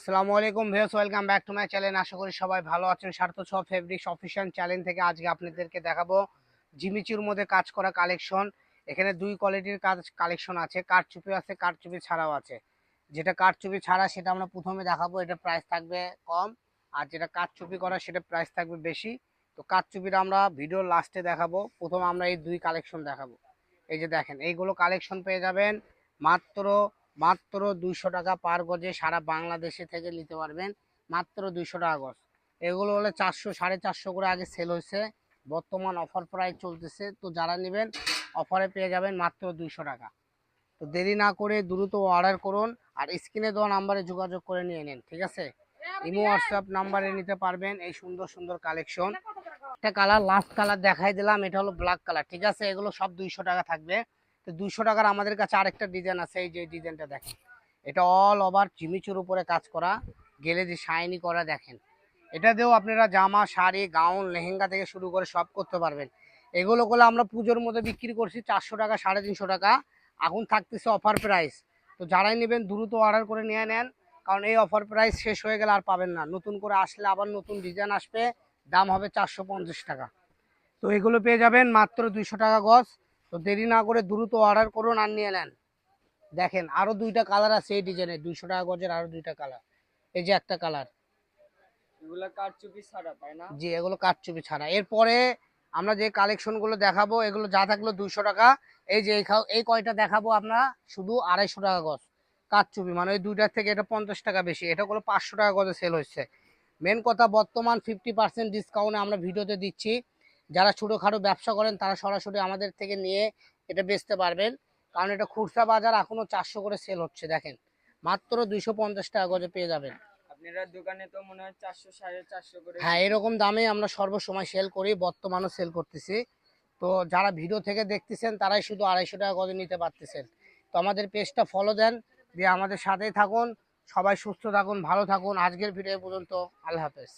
আসসালামু আলাইকুম viewers, welcome back to my channel. আশা করি সবাই ভালো আছেন। স্বার্থ ছ ফেব্রিক্স অফিসিয়াল চ্যানেল থেকে আজকে আপনাদেরকে দেখাবো জিমিচুর মধ্যে কাজ করা কালেকশন এখানে দুই কোয়ালিটির কাজ কালেকশন আছে। কাঠচুপি আছে কাঠচুপি ছাড়াও আছে। যেটা কাঠচুপি ছাড়া সেটা আমরা প্রথমে দেখাবো। এটা প্রাইস থাকবে কম আর যেটা কাঠচুপি করা সেটা প্রাইস থাকবে বেশি। তো কাঠচুপিটা আমরা ভিডিওর লাস্টে দেখাবো। প্রথমে আমরা এই দুই কালেকশন দেখাবো। এই যে দেখেন, এইগুলো কালেকশন পেয়ে যাবেন মাত্র মাত্র দুইশো টাকা পার গজে সারা বাংলাদেশে থেকে নিতে পারবেন মাত্র দুইশো টাকা গজ। এগুলো হলে চারশো, সাড়ে চারশো করে আগে সেল হয়েছে। বর্তমান অফার প্রায় চলতেছে। তো যারা নেবেন অফারে পেয়ে যাবেন মাত্র দুইশো টাকা। তো দেরি না করে দ্রুত অর্ডার করুন আর স্ক্রিনে দেওয়া নাম্বারে যোগাযোগ করে নিয়ে নিন, ঠিক আছে? ইমো হোয়াটসঅ্যাপ নাম্বারে নিতে পারবেন এই সুন্দর সুন্দর কালেকশন একটা কালার লাস্ট কালার দেখাই দিলাম, এটা হলো ব্ল্যাক কালার ঠিক আছে? এগুলো সব দুইশো টাকা থাকবে। তো দুইশো টাকার আমাদের কাছে আরেকটা ডিজাইন আছে, এই যে ডিজাইনটা দেখেন। এটা অল ওভার জিমিচুর উপরে কাজ করা, গেলে যে শাইনি করা দেখেন। এটা দিয়েও আপনারা জামা, শাড়ি গাউন লেহেঙ্গা থেকে শুরু করে সব করতে পারবেন। এগুলো করলে আমরা পুজোর মধ্যে বিক্রি করছি চারশো টাকা, সাড়ে তিনশো টাকা। এখন থাকতেছে অফার প্রাইস তো যারাই নেবেন, দ্রুত অর্ডার করে নিয়ে নেন। কারণ এই অফার প্রাইস শেষ হয়ে গেলে আর পাবেন না। নতুন করে আসলে আবার নতুন ডিজাইন আসবে। দাম হবে চারশো পঞ্চাশ টাকা। তো এগুলো পেয়ে যাবেন মাত্র দুইশো টাকা গজ। তো দেরি না করে দ্রুত অর্ডার করুন আর নিয়ে নেন। দেখেন আরও দুইটা কালার আছে এই ডিজাইনে দুইশো টাকা গজের আরও দুইটা কালার এই যে একটা কালার এগুলা কারচুপি ছাড়া তাই না? জি এগুলো কাঠচুপি ছাড়া। এরপরে আমরা যে কালেকশনগুলো দেখাবো এগুলো যা থাকল দুইশো টাকা। এই যে এই কয়টা দেখাবো আমরা শুধু আড়াইশো টাকা গজ। কাঠচুপি মানে ওই দুইটার থেকে এটা পঞ্চাশ টাকা বেশি। এটা গুলো পাঁচশো টাকা গজে সেল হচ্ছে। মেন কথা বর্তমান ফিফটি পার্সেন্ট ডিসকাউন্টে আমরা ভিডিওতে দিচ্ছি। যারা ছোটোখাটো ব্যবসা করেন তারা সরাসরি আমাদের থেকে নিয়ে এটা বেচতে পারবেন। কারণ এটা খুচরা বাজার এখনও চারশো করে সেল হচ্ছে দেখেন। মাত্র দুইশো পঞ্চাশ টাকা গজে পেয়ে যাবেন। আপনারা দোকানে তো মনে হয় চারশো সাড়ে চারশো করে হ্যাঁ এরকম দামে আমরা সর্বসময় সেল করি বর্তমানও সেল করতেছি। তো যারা ভিডিও থেকে দেখতেছেন তারাই শুধু আড়াইশো টাকা গজে নিতে পারতেছেন। তো আমাদের পেজটা ফলো দেন দিয়ে আমাদের সাথেই থাকুন। সবাই সুস্থ থাকুন ভালো থাকুন। আজকের ভিডিও পর্যন্ত আল্লাহ হাফেজ।